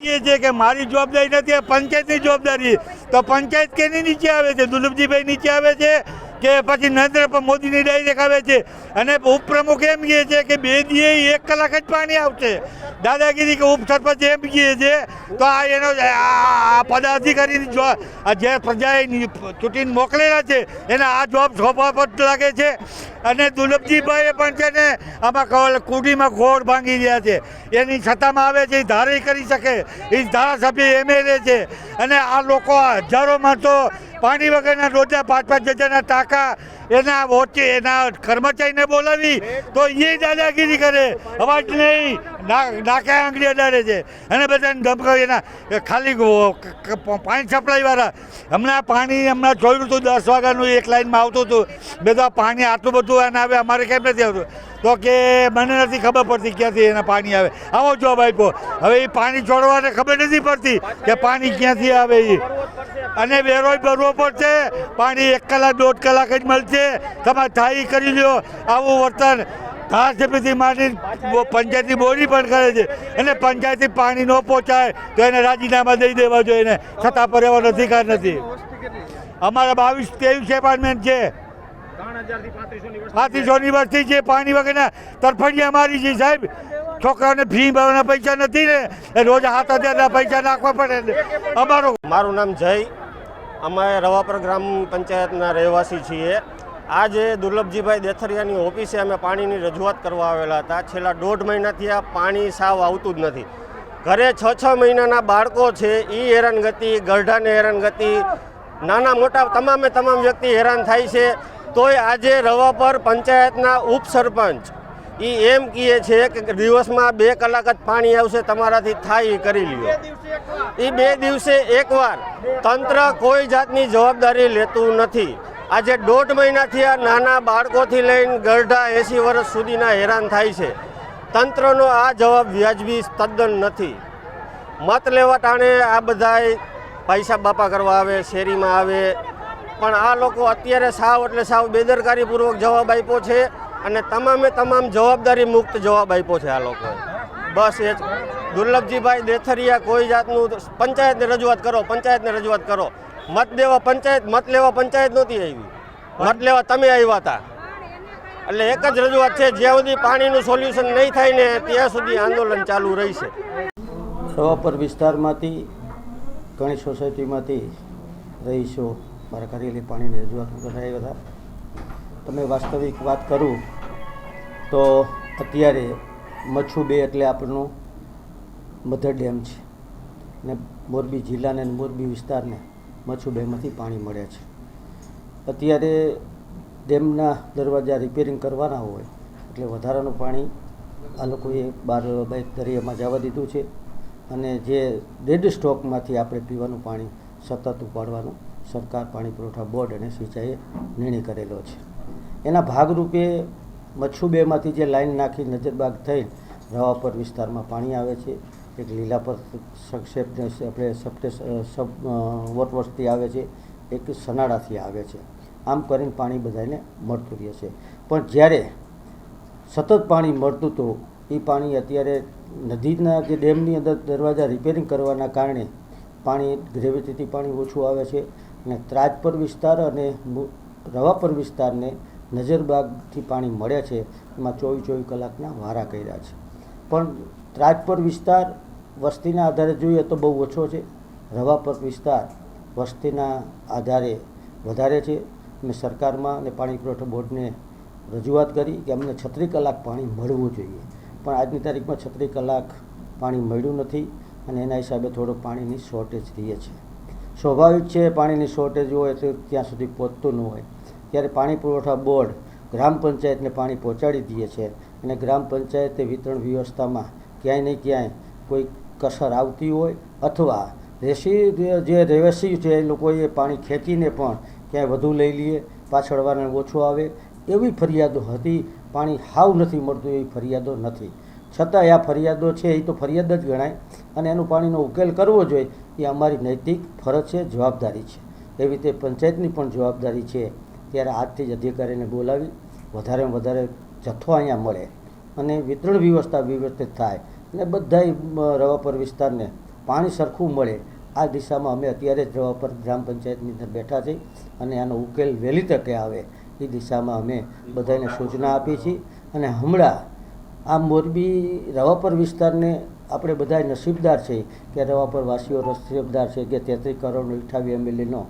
એ છે કે મારી જવાબદારી નથી પંચાયતની જવાબદારી. તો પંચાયત કેની નીચે આવે છે? દુર્લભજીભાઈ નીચે આવે છે કે પછી નરેન્દ્ર મોદીની ડાયરેક્ટ આવે છે? અને ઉપપ્રમુખ એમ કહે છે કે બે દીએ એક કલાક જ પાણી આવશે. દાદાગીરી કે ઉપસરપંચ એમ કહે છે, તો આ એનો, આ- પદાધિકારીની જો પ્રજાએ ચૂંટીને મોકલેલા છે, એને આ જોબ સ્વભાવત લાગે છે. અને દુર્લભજીભાઈએ પણ છે ને, આમાં કુડીમાં ઘોડ ભાંગી રહ્યા છે. એની સત્તામાં આવે છે એ ધારે કરી શકે. એ ધારાસભ્ય એમએલએ છે. અને આ લોકો હજારો માણસો પાણી વગરના રોજા પાંચ પાંચ હજારના ટાંકા એના વોચે એના કર્મચારીને બોલાવી તો એ દાદાગીરી કરે. અવાજ નહીં. નાકે આંગળી અડાડે છે. અને બધાને ધમકાવી એના. ખાલી પાણી સપ્લાયવાળા હમણાં પાણી હમણાં જોયું હતું દસ વાગ્યાનું એક લાઈનમાં આવતું હતું. બધા પાણી આટલું બધું એને આવે, અમારે કેમ નથી આવતું? તો કે મને નથી ખબર પડતી ક્યાંથી એના પાણી આવે. આવો જવાબ આપ્યો. હવે એ પાણી છોડવાને ખબર નથી પડતી કે પાણી ક્યાંથી આવે એ. અને વેરોય ભરવો પડશે. પાણી એક કલાક, દોઢ કલાક જ મળશે. તમારે થાય કરી લો આવું વર્તન ધારાસભ્યથી માંડી પંચાયતની બોરી પણ કરે છે. અને પંચાયતથી પાણી ન પહોંચાય તો એને રાજીનામા દઈ દેવા જોઈએ એને છતાં પર એવાનો અધિકાર નથી. અમારા બાવીસ ત્રેવીસ એપાર્ટમેન્ટ છે. પાંત્રીસોની વસ્તી છે. પાણી વગરના તરફડિયા મારી છે સાહેબ. છોકરાઓને ફી ભરવાના પૈસા નથી ને. રોજ હાથ હજારના પૈસા નાખવા પડે અમારો મારું નામ જય. અમે રવાપર ગ્રામ પંચાયતના રહેવાસી છીએ. આજે દુર્લભજીભાઈ દેથરિયાની ઓફિસે અમે પાણીની રજૂઆત કરવા આવેલા હતા. છેલ્લા દોઢ મહિનાથી આ પાણી સાવ આવતું જ નથી. ઘરે છ છ મહિનાના બાળકો છે એ હેરાનગતિ ગરઢાને હેરાનગતિ નાના મોટા તમામે તમામ વ્યક્તિ હેરાન થાય છે. તોય આજે રવાપર પંચાયતના ઉપસરપંચ એ એમ કહે છે કે દિવસમાં બે કલાક જ પાણી આવશે, તમારાથી થાય એ કરી લ્યો. એ બે દિવસે એકવાર. તંત્ર કોઈ જાતની જવાબદારી લેતું નથી. આજે દોઢ મહિનાથી આ નાના બાળકોથી લઈને ગરઢા એંસી વર્ષ સુધીના હેરાન થાય છે. તંત્રનો આ જવાબ વ્યાજબી તદ્દન નથી. મત લેવા ટાણે આ બધાય પૈસા બાપા કરવા આવે, શેરીમાં આવે. પણ આ લોકો અત્યારે સાવ એટલે સાવ બેદરકારીપૂર્વક જવાબ આપ્યો છે. અને તમામે તમામ જવાબદારી મુક્ત જવાબ આપ્યો છે આ લોકોએ. બસ એ જ. દુર્લભજીભાઈ દેથરિયા, કોઈ જાતનું પંચાયતને રજૂઆત કરો, પંચાયતને રજૂઆત કરો. મત દેવા પંચાયત, મત લેવા પંચાયત નહોતી આવી. મત લેવા તમે આવ્યા હતા. એટલે એક જ રજૂઆત છે, જ્યાં સુધી પાણીનું સોલ્યુશન નહીં થાય ને ત્યાં સુધી આંદોલન ચાલુ રહેશે. રવાપર વિસ્તારમાંથી ઘણી સોસાયટીમાંથી રહીશો, મારા કરેલી પાણીની રજૂઆત કરવા હતા. તમે વાસ્તવિક વાત કરું, તો અત્યારે મચ્છુ બે એટલે આપણનું મધર ડેમ છે. ને મોરબી જિલ્લાને મોરબી વિસ્તારને મચ્છુ બેમાંથી પાણી મળે છે. અત્યારે ડેમના દરવાજા રિપેરિંગ કરવાના હોય, એટલે વધારાનું પાણી આ લોકોએ બાર બાઈક દરિયામાં જવા દીધું છે. અને જે ડેડ સ્ટોકમાંથી આપણે પીવાનું પાણી સતત ઉપાડવાનું સરકાર પાણી પુરવઠા બોર્ડ અને સિંચાઈએ નિર્ણય કરેલો છે. એના ભાગરૂપે મચ્છુ બેમાંથી જે લાઈન નાખી નજરબાગ થઈ રવાપર વિસ્તારમાં પાણી આવે છે. એક લીલા પર સંક્ષેપ આપણે સપ્ટે સબ વોટવર્સથી આવે છે, એક સનાડાથી આવે છે. આમ કરીને પાણી બધાને મળતું રહે છે. પણ જ્યારે સતત પાણી મળતું હતું એ પાણી અત્યારે નદીના જે ડેમની અંદર દરવાજા રિપેરિંગ કરવાના કારણે પાણી ગ્રેવિટીથી પાણી ઓછું આવે છે અને ત્રાજપર વિસ્તાર અને રવાપર વિસ્તારને નજરબાગથી પાણી મળે છે, એમાં ચોવીસ ચોવીસ કલાકના વારા કર્યા છે. પણ ત્રાજપર વિસ્તાર વસ્તીના આધારે જોઈએ તો બહુ ઓછો છે. રવાપર વિસ્તાર વસ્તીના આધારે વધારે છે. મેં સરકારમાં અને પાણી પુરવઠા બોર્ડને રજૂઆત કરી કે અમને છત્રીસ કલાક પાણી મળવું જોઈએ. પણ આજની તારીખમાં છત્રીસ કલાક પાણી મળ્યું નથી અને એના હિસાબે થોડું પાણીની શોર્ટેજ રહીએ છે. સ્વાભાવિક છે, પાણીની શોર્ટેજ હોય તો ત્યાં સુધી પહોંચતું ન હોય. ત્યારે પાણી પુરવઠા બોર્ડ ગ્રામ પંચાયતને પાણી પહોંચાડી દે છે અને ગ્રામ પંચાયતે વિતરણ વ્યવસ્થામાં ક્યાંય ને ક્યાંય કોઈ કસર આવતી હોય અથવા રેસી જે રહેવાસી છે એ લોકોએ પાણી ખેંચીને પણ ક્યાંય વધુ લઈ લઈએ પાછળ વાળાને ઓછું આવે, એવી ફરિયાદો હતી. પાણી હાવ નથી મળતું એવી ફરિયાદો નથી. છતાંય આ ફરિયાદો છે એ તો ફરિયાદ જ ગણાય અને એનું પાણીનો ઉકેલ કરવો જોઈએ એ અમારી નૈતિક ફરજ છે, જવાબદારી છે. એવી રીતે પંચાયતની પણ જવાબદારી છે ત્યારે આજથી જ અધિકારીને બોલાવી વધારેમાં વધારે જથ્થો અહીંયા મળે અને વિતરણ વ્યવસ્થા વ્યવસ્થિત થાય અને બધાય રવાપર વિસ્તારને પાણી સરખું મળે. આ દિશામાં અમે અત્યારે જ રવાપર ગ્રામ પંચાયતની અંદર બેઠા છીએ અને આનો ઉકેલ વહેલી તકે આવે. એ દિશામાં અમે બધાને સૂચના આપી છીએ અને હમણાં આ મોરબી રવાપર વિસ્તારને આપણે બધા નસીબદાર છે કે રવાપર વાસીઓ નસીબદાર છે કે તેત્રીસ કરોડ અઠાવી એમએલએનો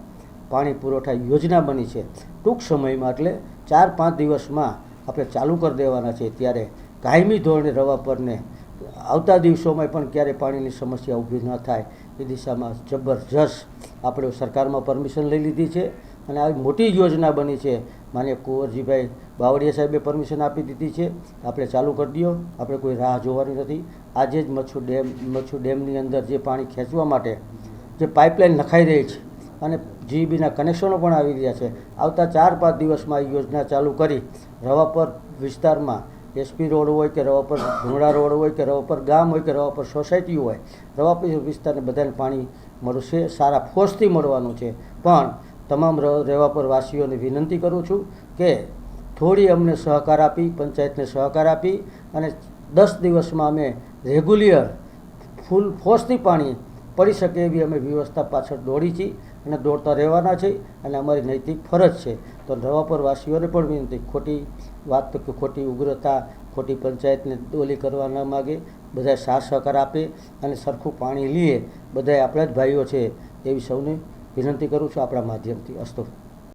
પાણી પુરવઠા યોજના બની છે. ટૂંક સમયમાં એટલે ચાર પાંચ દિવસમાં આપણે ચાલુ કરી દેવાના છે. ત્યારે કાયમી ધોરણે રવા પરને આવતા દિવસોમાં પણ ક્યારે પાણીની સમસ્યા ઊભી ન થાય એ દિશામાં જબરજસ્ત આપણે સરકારમાં પરમિશન લઈ લીધી છે અને આવી મોટી યોજના બની છે. માન્ય કુંવરજીભાઈ બાવળીયા સાહેબે પરમિશન આપી દીધી છે. આપણે ચાલુ કરી દો આપણે કોઈ રાહ જોવાની નથી. આજે જ મચ્છુ ડેમ, મચ્છુ ડેમની અંદર જે પાણી ખેંચવા માટે જે પાઇપલાઇન નખાઈ રહી છે અને જીબીના કનેક્શનો પણ આવી રહ્યા છે. આવતા ચાર પાંચ દિવસમાં આ યોજના ચાલુ કરી રવાપર વિસ્તારમાં એસપી રોડ હોય કે રવા પર ધુંગળા રોડ હોય કે રવા પર ગામ હોય કે રવા પર સોસાયટી હોય, રવા પર વિસ્તારને બધાને પાણી મળશે, સારા ફોર્સથી મળવાનું છે. પણ તમામ ર- રેવાપર વાસીઓને વિનંતી કરું છું કે થોડી અમને સહકાર આપી, પંચાયતને સહકાર આપી અને દસ દિવસમાં અમે રેગ્યુલર ફૂલ ફોર્સથી પાણી પડી શકે એવી અમે વ્યવસ્થા પાછળ દોડી છીએ અને દોડતા રહેવાના છે અને અમારી નૈતિક ફરજ છે. તો રવાપર વાસીઓને પણ વિનંતી, ખોટી વાત કે ખોટી ઉગ્રતા, ખોટી પંચાયતને ઓલી કરવા ન માગે. બધા સાથ સહકાર આપે અને સરખું પાણી લઈએ બધા આપણા જ ભાઈઓ છે. એવી સૌને વિનંતી કરું છું આપણા માધ્યમથી. અસ્તો.